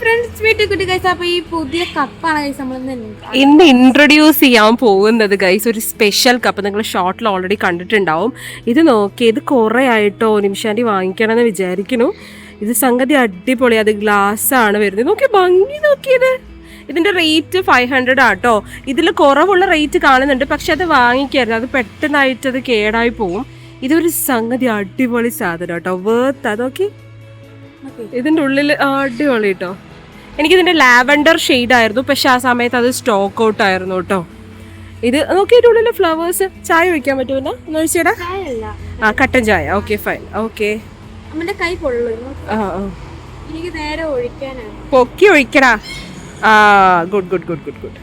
Friends വീട്ടിൽ കുട്ടി guys അപ്പൊ ഈ പുതിയ കപ്പാണ് ഗൈസ് നമ്മൾ ഇന്ന് ഇൻട്രൊഡ്യൂസ് ചെയ്യാൻ പോകുന്നത് ഗൈസ് ഒരു സ്പെഷ്യൽ കപ്പ് നിങ്ങൾ ഷോർട്ടിൽ ഓൾറെഡി കണ്ടിട്ടുണ്ടാവും. ഇത് നോക്കി ഇത് കുറേ ആയിട്ടോ നിമിഷാന്റി വാങ്ങിക്കണമെന്ന് വിചാരിക്കുന്നു. ഇത് സംഗതി അടിപൊളി അത് ഗ്ലാസ് ആണ് വരുന്നത്. നോക്കി ഭംഗി നോക്കിയത്. ഇതിന്റെ റേറ്റ് ഫൈവ് ഹൺഡ്രഡ് ആട്ടോ. ഇതിൽ കുറവുള്ള റേറ്റ് കാണുന്നുണ്ട് പക്ഷെ അത് വാങ്ങിക്കരുത്. അത് പെട്ടെന്നായിട്ട് അത് കേടായി പോവും. ഇതൊരു സംഗതി അടിപൊളി സാധനം കേട്ടോ വേർത്ത് അതൊക്കെ ഇതിന്റെ ഉള്ളിൽ അടിപൊളി കേട്ടോ എനിക്കിതിന്റെ ലാവൻഡർ ആയിരുന്നു പക്ഷെ ആ സമയത്ത് അത് സ്റ്റോക്ക് ഔട്ട് ആയിരുന്നു കേട്ടോ ഇത് നോക്കിയിട്ട് ഉള്ളിൽ ഫ്ലവേഴ്സ് ചായ വെക്കാൻ പറ്റുമല്ലോ എന്ന്? വെച്ചേടാ അല്ല ആ കട്ടൻ ചായ. Okay fine. ഓക്കെ. പൊക്കി ഒഴിക്കടാ. ആ good good good good good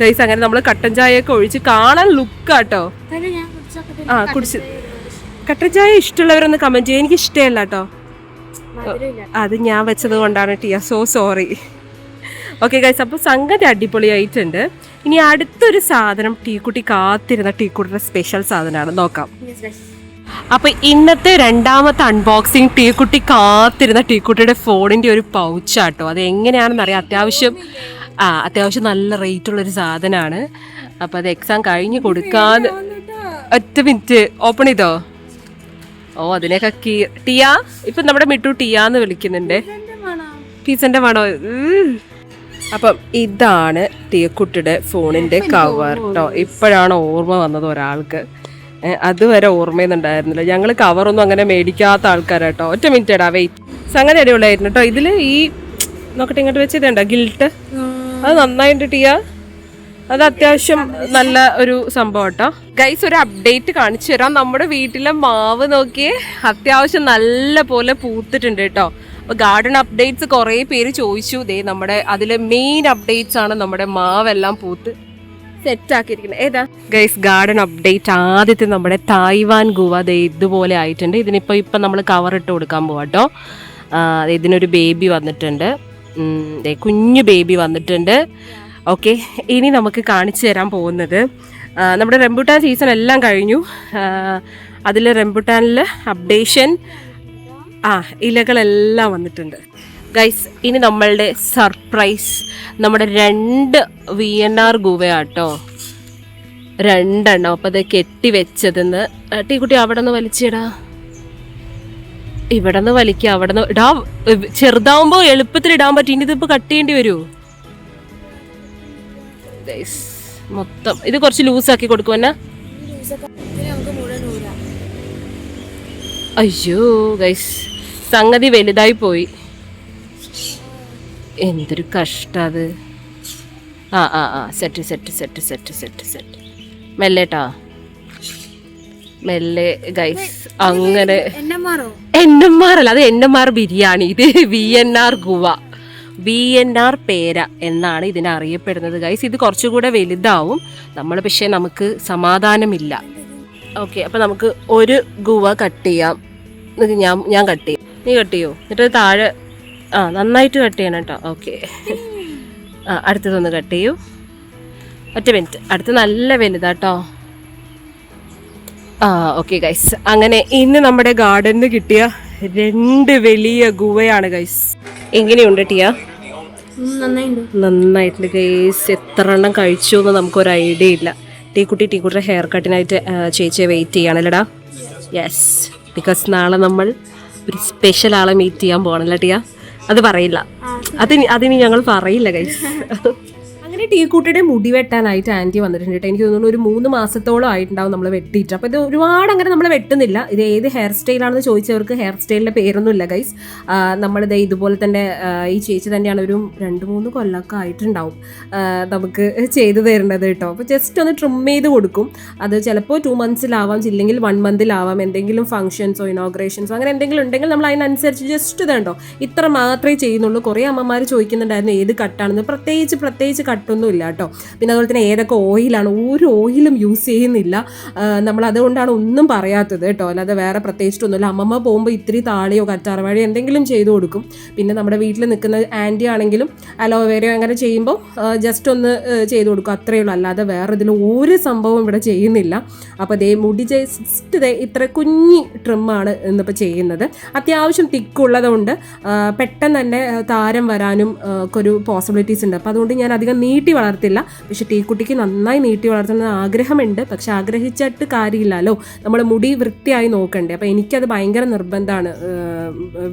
guys അങ്ങനെ നമ്മൾ കട്ടൻ ചായയൊക്കെ ഒഴിച്ച് കാണാൻ ലുക്കാട്ടോ. ആ കുടിച്ച്. കട്ടൻ ചായ ഇഷ്ടമുള്ളവരൊന്ന് കമന്റ് ചെയ്യും. എനിക്ക് ഇഷ്ടമല്ല കേട്ടോ അത് ഞാൻ വെച്ചത് കൊണ്ടാണ് ടിയ. സോ സോറി ഓക്കെ ഗൈസ് അപ്പോൾ സംഗതി അടിപൊളിയായിട്ടുണ്ട്. ഇനി അടുത്തൊരു സാധനം ടീക്കുട്ടി കാത്തിരുന്ന ടീക്കുട്ടിയുടെ സ്പെഷ്യൽ സാധനമാണ്. നോക്കാം. അപ്പോൾ ഇന്നത്തെ രണ്ടാമത്തെ അൺബോക്സിങ് ടീക്കുട്ടി കാത്തിരുന്ന ടീക്കുട്ടിയുടെ ഫോണിന്റെ ഒരു പൗച്ചാട്ടോ അത് എങ്ങനെയാണെന്ന് അറിയാം. അത്യാവശ്യം ആ അത്യാവശ്യം നല്ല റേറ്റ് ഉള്ളൊരു സാധനമാണ്. അപ്പോൾ അത് എക്സാം കഴിഞ്ഞ് കൊടുക്കാൻ ഒറ്റ മിനിറ്റ് ഓപ്പൺ ചെയ്തോ? ഓ അതിനൊക്കെ കീ ടിയ? ഇപ്പം നമ്മുടെ മിട്ടു ടിയ എന്ന് വിളിക്കുന്നുണ്ട്. ഇതെന്ത് മണോ? അപ്പം ഇതാണ് ടീക്കുട്ടിയുടെ ഫോണിന്റെ കവർ കേട്ടോ ഇപ്പോഴാണ് ഓർമ്മ വന്നത് ഒരാൾക്ക്. അതുവരെ ഓർമ്മയൊന്നുണ്ടായിരുന്നില്ല. ഞങ്ങൾ കവറൊന്നും അങ്ങനെ മേടിക്കാത്ത ആൾക്കാരാട്ടോ ഒറ്റ മിനിറ്റ് ഇടാ വെയിറ്റ് സംഗതി അടിപൊളിയായിരുന്നു കേട്ടോ ഇതിൽ ഈ നോക്കട്ടെ ഇങ്ങോട്ട് വെച്ചതുണ്ടോ ഗിൽട്ട് അത് നന്നായിട്ട് ടിയ? അത് അത്യാവശ്യം നല്ല ഒരു സംഭവം കേട്ടോ ഗൈസ് ഒരു അപ്ഡേറ്റ് കാണിച്ചു തരാം. നമ്മുടെ വീട്ടിലെ മാവ് നോക്കിയേ അത്യാവശ്യം നല്ല പോലെ പൂത്തിട്ടുണ്ട് കേട്ടോ അപ്പൊ ഗാർഡൻ അപ്ഡേറ്റ്സ് കുറേ പേര് ചോദിച്ചു. ദേ നമ്മുടെ അതിലെ മെയിൻ അപ്ഡേറ്റ്സ് ആണ് നമ്മുടെ മാവെല്ലാം പൂത്ത് സെറ്റ് ആക്കിയിരിക്കുന്നത്. ഏതാ? ഗൈസ് ഗാർഡൻ അപ്ഡേറ്റ് ആദ്യത്തെ നമ്മുടെ തായ്വാൻ ഗുവ. ദേ ഇതുപോലെ ആയിട്ടുണ്ട്. ഇതിനിപ്പോ ഇപ്പം നമ്മൾ കവർ ഇട്ട് കൊടുക്കാൻ പോവാട്ടോ കേട്ടോ ഇതിനൊരു ബേബി വന്നിട്ടുണ്ട്. കുഞ്ഞു ബേബി വന്നിട്ടുണ്ട്. ഓക്കെ ഇനി നമുക്ക് കാണിച്ചു തരാൻ പോകുന്നത്. നമ്മുടെ റെമ്പുട്ടാൻ സീസൺ എല്ലാം കഴിഞ്ഞു. അതിൽ റെമ്പുട്ടാനിൽ അപ്ഡേഷൻ ആ ഇലകളെല്ലാം വന്നിട്ടുണ്ട്. ഗൈസ് ഇനി നമ്മളുടെ സർപ്രൈസ് നമ്മുടെ രണ്ട് വി എൻ ആർ ഗുവയാട്ടോ. രണ്ടെണ്ണം അപ്പോൾ അത് കെട്ടി വെച്ചതെന്ന്. ടീക്കുട്ടി അവിടെ നിന്ന് വലിച്ചിടാ. ഇവിടെ നിന്ന് വലിക്കുക അവിടെ നിന്ന് ഇടാ ചെറുതാവുമ്പോൾ എളുപ്പത്തിൽ ഇടാൻ പറ്റി ഇനി ഇതിപ്പോൾ കട്ട് ചെയ്യേണ്ടി വരുമോ ഗൈസ് മൊത്തം. ഇത് കുറച്ച് ലൂസാക്കി കൊടുക്കുമെന്നാ നമുക്ക് മുഴുവൻ ഊരാം. അയ്യോ ഗൈസ് സംഗതി വലുതായി പോയി. എന്തൊരു കഷ്ടം അത് ആ ആ. ആ set set set set set set മെല്ലേട്ടാ മെല്ലെ ഗൈസ് അങ്ങനെ. എൻ എം ആർ അല്ല അത് എൻ എം ആർ ബിരിയാണി. ഇത് V N R guava. V N R പേര എന്നാണ് ഇതിനെ അറിയപ്പെടുന്നത് ഗൈസ് ഇത് കുറച്ചുകൂടെ വലുതാവും. നമ്മൾ പക്ഷേ നമുക്ക് സമാധാനമില്ല. ഓക്കെ അപ്പം നമുക്ക് ഒരു ഗുവ കട്ട് ചെയ്യാം. ഞാൻ ഞാൻ കട്ട് ചെയ്യും. നീ കട്ട് ചെയ്യോ? എന്നിട്ട് താഴെ ആ നന്നായിട്ട് കട്ട് ചെയ്യണം കേട്ടോ. ഓക്കെ ആ അടുത്തതൊന്ന് കട്ട് ചെയ്യൂ. ഒറ്റ മിനിറ്റ്. അടുത്ത് നല്ല വലുതാട്ടോ ആ ഓക്കെ ഗൈസ് അങ്ങനെ ഇന്ന് നമ്മുടെ ഗാർഡനിൽ കിട്ടിയ രണ്ട് വലിയ ഗുവയാണ് ഗൈസ് എങ്ങനെയുണ്ട് ടിയ? നന്നായിട്ടുണ്ട് ഗൈസ് എത്ര എണ്ണം കഴിച്ചു എന്ന് നമുക്കൊരു ഐഡിയ ഇല്ല. ടീക്കുട്ടി ടീക്കുട്ടിയുടെ ഹെയർ കട്ടിനായിട്ട് ചേച്ചിയെ വെയിറ്റ് ചെയ്യണല്ലടാ? യെസ് ബിക്കോസ് നാളെ നമ്മൾ ഒരു സ്പെഷ്യൽ ആളെ മീറ്റ് ചെയ്യാൻ പോകണല്ലോ ടിയ? അത് പറയില്ല. അതിന് അതിന് ഞങ്ങൾ പറയില്ല ഗൈസ് അങ്ങനെ ടീക്കൂട്ടിയുടെ മുടി വെട്ടാനായിട്ട് ആന്റി വന്നിട്ടുണ്ട് കേട്ടോ. എനിക്ക് തോന്നുന്നു ഒരു മൂന്ന് മാസത്തോളം ആയിട്ടുണ്ടാവും നമ്മൾ വെട്ടിയിട്ട്. അപ്പോൾ ഇത് ഒരുപാട് അങ്ങനെ നമ്മൾ വെട്ടുന്നില്ല. ഇത് ഏത് ഹെയർ സ്റ്റൈലാണെന്ന് ചോദിച്ചവർക്ക് ഹെയർ സ്റ്റൈലിന്റെ പേരൊന്നും ഇല്ല ഗൈസ് നമ്മളിത് ഇതുപോലെ തന്നെ ഈ ചേച്ചി തന്നെയാണ് ഒരു രണ്ട് മൂന്ന് കൊല്ലമൊക്കെ ആയിട്ടുണ്ടാവും നമുക്ക് ചെയ്തു തരേണ്ടത് കേട്ടോ. അപ്പോൾ ജസ്റ്റ് ഒന്ന് ട്രിം ചെയ്ത് കൊടുക്കും. അത് ചിലപ്പോൾ ടു മന്ത്സിലാവാം ഇല്ലെങ്കിൽ വൺ മന്തിലാവാം എന്തെങ്കിലും ഫംഗ്ഷൻസോ ഇനോഗ്രേഷൻസോ അങ്ങനെ എന്തെങ്കിലും ഉണ്ടെങ്കിൽ നമ്മൾ അതിനനുസരിച്ച് ജസ്റ്റ് ഇത് കണ്ടോ? ഇത്ര മാത്രമേ ചെയ്യുന്നുള്ളൂ. കുറേ അമ്മമാർ ചോദിക്കുന്നുണ്ടായിരുന്നു ഏത് കട്ടാണെന്ന് പ്രത്യേകിച്ച് പ്രത്യേകിച്ച് കട്ടൊന്നും ചെയ്യണമെന്നൊന്നും ഇല്ല കേട്ടോ പിന്നെ അതുപോലെ തന്നെ ഏതൊക്കെ ഓയിലാണ് ഒരു ഓയിലും യൂസ് ചെയ്യുന്നില്ല. നമ്മൾ അതുകൊണ്ടാണ് ഒന്നും പറയാത്തത് കേട്ടോ. അല്ലാതെ വേറെ പ്രത്യേകിച്ചിട്ടൊന്നുമില്ല അമ്മമ്മ പോകുമ്പോൾ ഇത്തിരി താളിയോ കറ്റാർവാഴയോ എന്തെങ്കിലും ചെയ്തു കൊടുക്കും. പിന്നെ നമ്മുടെ വീട്ടിൽ നിൽക്കുന്ന ആന്റി ആണെങ്കിലും അലോവേരയോ അങ്ങനെ ചെയ്യുമ്പോൾ ജസ്റ്റ് ഒന്ന് ചെയ്തു കൊടുക്കും. അത്രയേ ഉള്ളൂ. അല്ലാതെ വേറെ ഇതിൽ ഒരു സംഭവം ഇവിടെ ചെയ്യുന്നില്ല. അപ്പോൾ ദേ മുടി ജസ്റ്റ് ദേ ഇത്ര കുഞ്ഞി ട്രിമ്മാണ് ഇന്നിപ്പോൾ ചെയ്യുന്നത്. അത്യാവശ്യം തിക്കുള്ളതുകൊണ്ട് പെട്ടെന്ന് തന്നെ താരം വരാനും ഒക്കെ ഒരു പോസിബിലിറ്റീസ് ഉണ്ട്. അപ്പോൾ അതുകൊണ്ട് ഞാൻ അധികം നീട്ടി വളർത്തില്ല. പക്ഷെ ടീക്കുട്ടിക്ക് നന്നായി നീട്ടി വളർത്തണമെന്ന് ആഗ്രഹമുണ്ട്. പക്ഷെ ആഗ്രഹിച്ചിട്ട് കാര്യമില്ലല്ലോ. നമ്മൾ മുടി വൃത്തിയായി നോക്കണ്ടേ. അപ്പോൾ എനിക്കത് ഭയങ്കര നിർബന്ധമാണ്.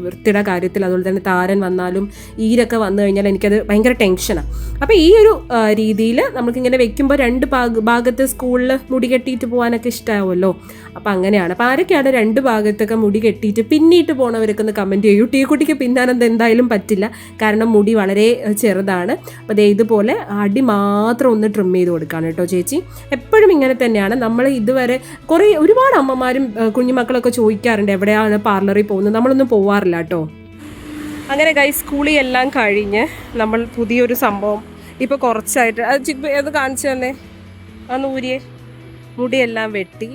വൃത്തിയുടെ കാര്യത്തിൽ. അതുപോലെ തന്നെ താരൻ വന്നാലും ഈരൊക്കെ വന്നു കഴിഞ്ഞാൽ എനിക്കത് ഭയങ്കര ടെൻഷനാണ് അപ്പോൾ ഈ ഒരു രീതിയിൽ നമുക്കിങ്ങനെ വെക്കുമ്പോൾ രണ്ട് ഭാഗ ഭാഗത്ത് സ്കൂളിൽ മുടി കെട്ടിയിട്ട് പോകാനൊക്കെ ഇഷ്ടമാവുമല്ലോ അപ്പോൾ അങ്ങനെയാണ്. അപ്പോൾ ആരൊക്കെയാണ് രണ്ട് ഭാഗത്തൊക്കെ മുടി കെട്ടിയിട്ട് പിന്നിട്ട് പോണവരൊക്കെ ഒന്ന് കമന്റ് ചെയ്യൂ. ടീക്കുട്ടിക്ക് പിന്നാനെന്ത് എന്തായാലും പറ്റില്ല. കാരണം മുടി വളരെ ചെറുതാണ്. അപ്പോൾ ദേ ഇതുപോലെ അടി മാത്രം ഒന്ന് ട്രിം ചെയ്ത് കൊടുക്കുകയാണ് കേട്ടോ ചേച്ചി. എപ്പോഴും ഇങ്ങനെ തന്നെയാണ്. നമ്മൾ ഇതുവരെ കുറേ ഒരുപാട് അമ്മമാരും കുഞ്ഞുമക്കളൊക്കെ ചോദിക്കാറുണ്ട് എവിടെയാണ് പാർലറിൽ പോകുന്നത്. നമ്മളൊന്നും പോവാറില്ല കേട്ടോ. അങ്ങനെ കൈ സ്കൂളിൽ എല്ലാം കഴിഞ്ഞ് നമ്മൾ പുതിയൊരു സംഭവം ഇപ്പോൾ കുറച്ചായിട്ട് അത് ഏത് കാണിച്ചു തന്നെ. ആ നൂരിയെ. മുടിയെല്ലാം വെട്ടി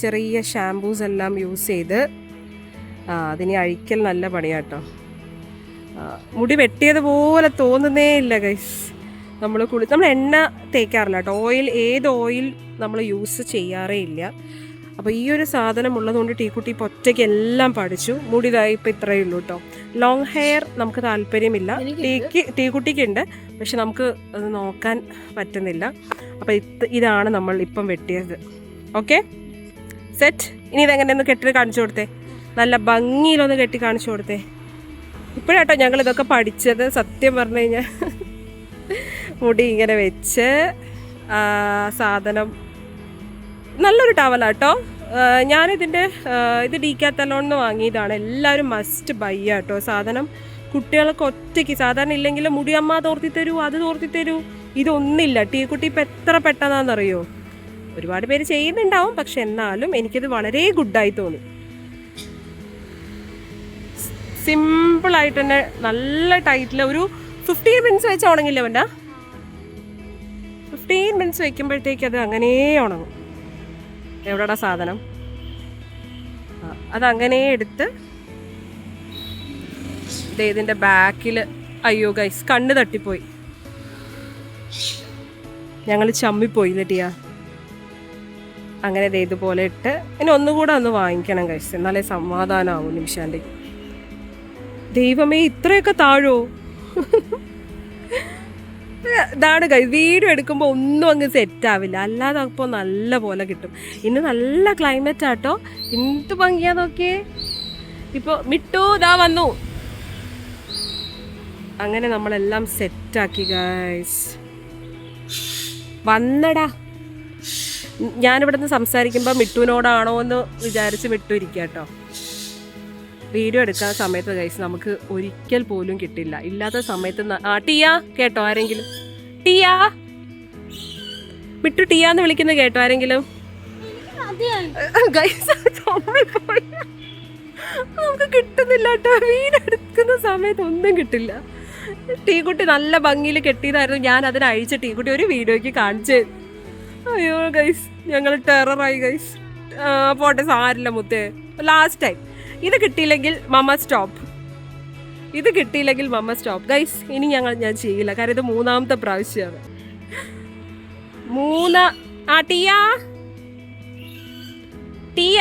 ചെറിയ ഷാമ്പൂസ് എല്ലാം യൂസ് ചെയ്ത് ആ അതിനി അഴിക്കൽ നല്ല പണിയാട്ടോ മുടി വെട്ടിയതുപോലെ തോന്നുന്നേ ഇല്ല ഗൈസ് നമ്മൾ കുളി നമ്മൾ എണ്ണ തേക്കാറില്ല കേട്ടോ. ഓയിൽ ഏത് ഓയിൽ നമ്മൾ യൂസ് ചെയ്യാറേ ഇല്ല. അപ്പോൾ ഈ ഒരു സാധനം ഉള്ളതുകൊണ്ട് ടീക്കുട്ടി ഇപ്പോൾ ഒറ്റയ്ക്ക് എല്ലാം പഠിച്ചു. മുടിതായി ഇപ്പോൾ ഇത്രയേ ഉള്ളൂ കേട്ടോ. ലോങ് ഹെയർ നമുക്ക് താല്പര്യമില്ല. ടീക്ക് ടീക്കുട്ടിക്ക് ഉണ്ട് പക്ഷെ നമുക്ക് അത് നോക്കാൻ പറ്റുന്നില്ല. അപ്പോൾ ഇത് ഇതാണ് നമ്മൾ ഇപ്പം വെട്ടിയത്. ഓക്കെ സെറ്റ് ഇനി ഇതെങ്ങനെ ഒന്ന് കെട്ടി കാണിച്ചു കൊടുത്തേ. നല്ല ഭംഗിയിലൊന്ന് കെട്ടി കാണിച്ചു കൊടുത്തേ. ഇപ്പോഴാട്ടോ ഞങ്ങൾ ഇതൊക്കെ പഠിച്ചത്. സത്യം പറഞ്ഞു കഴിഞ്ഞാൽ മുടി ഇങ്ങനെ വെച്ച് സാധനം നല്ലൊരു ടവലാട്ടോ ഞാനിതിന്റെ ഇത് ഡീക്കാത്തലോന്ന് വാങ്ങിയതാണ്. എല്ലാവരും മസ്റ്റ് ബൈ ആട്ടോ. സാധനം കുട്ടികൾക്ക് ഒറ്റയ്ക്ക് സാധാരണ ഇല്ലെങ്കിൽ മുടി മുടിയമ്മ തോർത്തി തരൂ അത് തോർത്തി തരൂ. ഇതൊന്നില്ല ടീ കുട്ടി ഇപ്പം എത്ര പെട്ടെന്നാണെന്നറിയോ ഒരുപാട് പേര് ചെയ്യുന്നുണ്ടാവും പക്ഷെ എന്നാലും എനിക്കിത് വളരെ ഗുഡായി തോന്നി. സിമ്പിളായിട്ട് തന്നെ നല്ല ടൈറ്റിൽ ഒരു ഫിഫ്റ്റീൻ മിനിറ്റ്സ് വെച്ച് ഉണങ്ങില്ല വേണ്ട ഫിഫ്റ്റീൻ മിനിറ്റ്സ് വെക്കുമ്പോഴത്തേക്ക് അത് അങ്ങനെ ഉണങ്ങും. എവിടെടാ സാധനം? അതങ്ങനെ എടുത്ത് ഇതിന്റെ ബാക്കിൽ അയ്യോ ഗൈസ് കണ്ണ് തട്ടിപ്പോയി. ഞങ്ങൾ ചമ്മിപ്പോയി ലെട്ടിയാ അങ്ങനെ ഇതുപോലെ ഇട്ട് ഇനി ഒന്നുകൂടെ ഒന്ന് വാങ്ങിക്കണം ഗൈസ് എന്നാലേ സമാധാനമാവും നിമിഷാന്റെ ദൈവമേ ഇത്രയൊക്കെ താഴോ ഇതാണ് വീഡിയോ എടുക്കുമ്പോൾ ഒന്നും അങ്ങ് സെറ്റ് ആവില്ല. അല്ലാതെ അപ്പോൾ നല്ല പോലെ കിട്ടും. ഇന്ന് നല്ല ക്ലൈമറ്റ് ആട്ടോ. എന്ത് ഭംഗിയാ നോക്കിയേ. ഇപ്പോൾ മിട്ടു ഇതാ വന്നു. അങ്ങനെ നമ്മളെല്ലാം സെറ്റാക്കി ഗൈസ് വന്നടാ. ഞാനിവിടെ നിന്ന് സംസാരിക്കുമ്പോൾ മിട്ടുവിനോടാണോ എന്ന് വിചാരിച്ച് മിട്ടു ഇരിക്കാം കേട്ടോ വീഡിയോ എടുക്കാൻ സമയത്ത് ഗൈസ് നമുക്ക് ഒരിക്കൽ പോലും കിട്ടില്ല. ഇല്ലാത്ത സമയത്ത് ആ ടിയ കേട്ടോ ആരെങ്കിലും? ടിയ? വിട്ടു ടിയ എന്ന് വിളിക്കുന്നത് കേട്ടോ ആരെങ്കിലും? ഗൈസ്. നമുക്ക് കിട്ടുന്നില്ല കേട്ടോ. വീഡിയോ എടുക്കുന്ന സമയത്ത് ഒന്നും കിട്ടില്ല. ടീക്കുട്ടി നല്ല ഭംഗിയിൽ കെട്ടിയതായിരുന്നു. ഞാൻ അതിന് ടീ ടീക്കുട്ടി ഒരു വീഡിയോയ്ക്ക് കാണിച്ചു അയ്യോ ഗൈസ് ഞങ്ങൾ ടെററായി ഗൈസ് പോട്ടെ സാരില്ല മുത്തേ. ലാസ്റ്റ് ടൈം ഇത് കിട്ടിയില്ലെങ്കിൽ മമ്മ സ്റ്റോപ്പ്. ഇത് കിട്ടിയില്ലെങ്കിൽ മമ്മ സ്റ്റോപ്പ്. ഗൈസ് ഇനി ഞങ്ങൾ ഞാൻ ചെയ്യില്ല. കാരണം ഇത് മൂന്നാമത്തെ പ്രാവശ്യമാണ് മൂന്ന് ആ ടിയാ. ടിയ.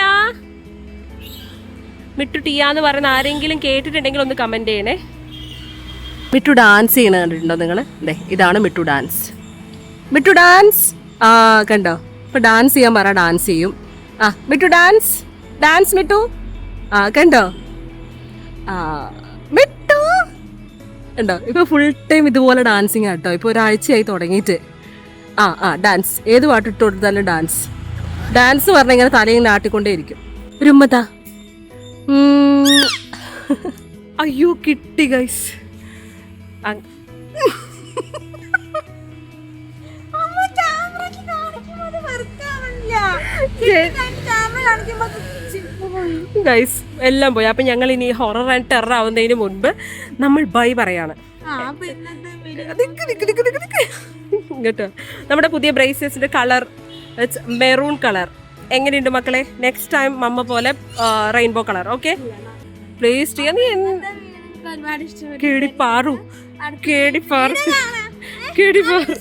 മിട്ടു ടിയ എന്ന് പറയുന്ന ആരെങ്കിലും കേട്ടിട്ടുണ്ടെങ്കിൽ ഒന്ന് കമന്റ് ചെയ്യണേ. മിട്ടു ഡാൻസ് ചെയ്യണ കണ്ടിട്ടുണ്ടോ നിങ്ങൾ അതെ ഇതാണ് മിട്ടു ഡാൻസ് മിട്ടു ഡാൻസ് ആ കണ്ടോ? ഇപ്പൊ ഡാൻസ് ചെയ്യാൻ പറ ഡാൻസ് ചെയ്യും. ആ മിട്ടു ഡാൻസ് ഡാൻസ് മിട്ടു? ആ കണ്ടോ? ആ വിട്ടോ. ഉണ്ടോ ഇപ്പൊ ഫുൾ ടൈം ഇതുപോലെ ഡാൻസിങ് ആട്ടോ ഇപ്പൊ ഒരാഴ്ചയായി തുടങ്ങിയിട്ട്. ആ ആ ഡാൻസ് ഏത് പാട്ട് ഇട്ട് കൊടുത്താലും ഡാൻസ് ഡാൻസ് പറഞ്ഞ ഇങ്ങനെ ഒരു ഉമ്മത്താ ഉം. അയ്യോ കിട്ടി ഗൈസ് ഗൈസ് എല്ലാം പോയി. അപ്പം ഞങ്ങൾ ഇനി ഹൊറർ ആൻഡ് ടെറർ ആവുന്നതിന് മുൻപ് നമ്മൾ ബൈ പറയാണ്. കേട്ടോ നമ്മുടെ പുതിയ ബ്രേസസിന്റെ കളർ മെറൂൺ കളർ എങ്ങനെയുണ്ട് മക്കളെ? നെക്സ്റ്റ് ടൈം മമ്മ പോലെ റെയിൻബോ കളർ ഓക്കെ പ്ലീസ് ചെയ്യാൻ നീ കേടിപ്പാറു എനിക്ക് ഒരുപാട്